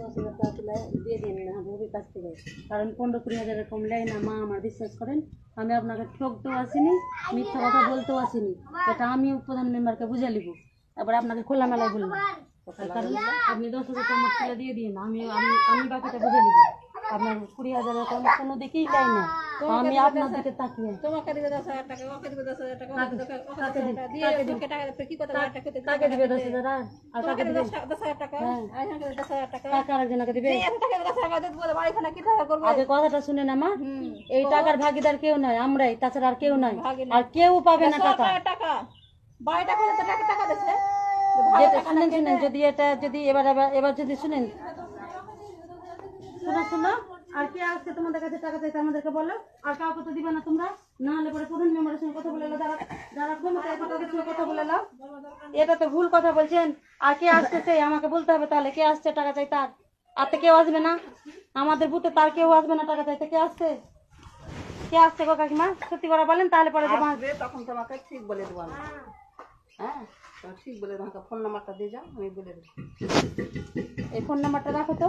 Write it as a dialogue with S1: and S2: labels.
S1: দশ হাজার টাকা তুলে দিয়ে দিন না ভবির কাছ থেকে। কারণ পনেরো কুড়ি হাজার কম নেয় না, মা আমার বিশ্বাস করেন, আমি আপনাকে ঠকতেও আসিনি, মিথ্যা কথা বলতেও আসিনি এটা আমি প্রধান মেম্বারকে বুঝে নিব তারপরে আপনাকে খোলামেলায় বললাম। কারণ আপনি দশ হাজার টাকা তুলে দিয়ে দিন, আমি আমি আমি বাকিটা বুঝে নিব আপনার কুড়ি হাজারের কোনো কোনো দিকেই দেয় না। আমি আপনার দিকে তাকিয়ে।
S2: তোমাকে দিবে দশ হাজার টাকা ওকে দিবে দশ হাজার টাকা ওকে দিবে টাকা দিয়ে ওকে টাকা দেবে কি কথা টাকা দিতে
S1: দিবে দশ হাজার আর? আর দিবে?
S2: দশ হাজার টাকা আর দশ হাজার টাকা।
S1: কাকে আরেকজনকে দিবে?
S2: এই টাকা দশ হাজার টাকা দিয়ে বাড়িখানা কি টাকা করব?
S1: আগে কথাটা শুনে না মা এই টাকার ভাগিদার কেউ নয় আমরাই তাছাড়া আর কেউ নয়
S2: ভাগী
S1: আর কেউ পাবে না টাকা।
S2: টাকা টাকা। তো টাকা টাকা
S1: যদি এটা যদি এবার এবার যদি শুনেন আর কে আসছে তোমাদের কাছে টাকা চাইতে আমাদেরকে বলো? আর কাউকে তো দিবে না তোমরা? না হলে পরে প্রধান মেম্বারের সঙ্গে কথা বলে যারা যারা ক্ষমতায় তাদের সঙ্গে কথা বলে নাও। এটা তো ভুল কথা বলছেন। আর কে আসতেছে আমাকে বলতে হবে তাহলে। কে আসছে টাকা আর? তো কেউ আসবে না। আমাদের বুথে তার কেউ আসবে না টাকা চাইতে। কে আসছে? কে আসছে গো কাকিমা? সত্যি করে বলেন তাহলে পরে
S3: তখন তোমাকে ঠিক বলে দেবো হ্যাঁ? ঠিক বলে তোমাকে ফোন নাম্বারটা দিয়ে যাও আমি বলে দেবো।
S1: এই ফোন নাম্বারটা রাখো তো।